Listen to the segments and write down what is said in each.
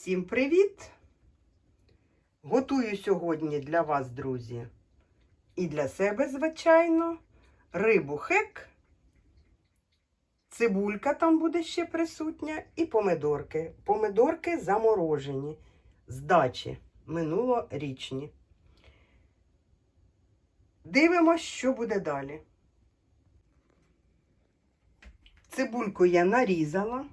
Всім привіт! Готую сьогодні для вас, друзі, і для себе, звичайно, рибу хек, цибулька там буде ще присутня, і помидорки. Помидорки заморожені з дачі минулорічні. Дивимось, що буде далі. Цибульку я нарізала.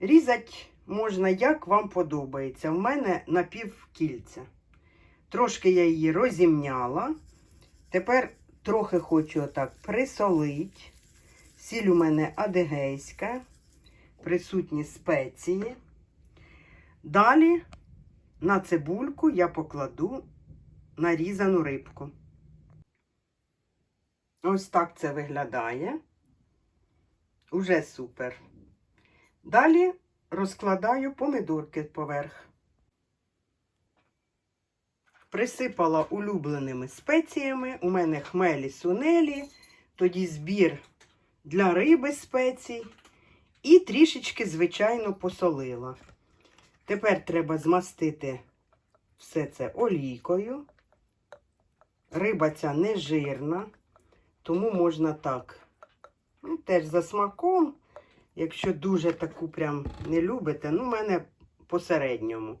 Різати можна, як вам подобається. В мене напівкільця. Трошки я її розімняла. Тепер трохи хочу отак присолити. Сіль у мене адегейська, присутні спеції. Далі на цибульку я покладу нарізану рибку. Ось так це виглядає. Уже супер. Далі розкладаю помидорки поверх. Присипала улюбленими спеціями. У мене хмелі сунелі, тоді збір для риби спецій. І трішечки, звичайно, посолила. Тепер треба змастити все це олійкою. Риба ця не жирна, тому можна так. Ну, теж за смаком. Якщо дуже таку прям не любите, ну, в мене посередньому.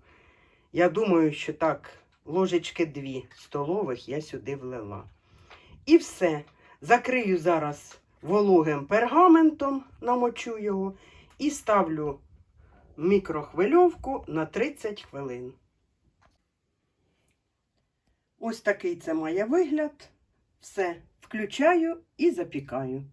Я думаю, що так, ложечки дві столових я сюди влила. І все. Закрию зараз вологим пергаментом, намочу його, і ставлю мікрохвильовку на 30 хвилин. Ось такий це має вигляд. Все, включаю і запікаю.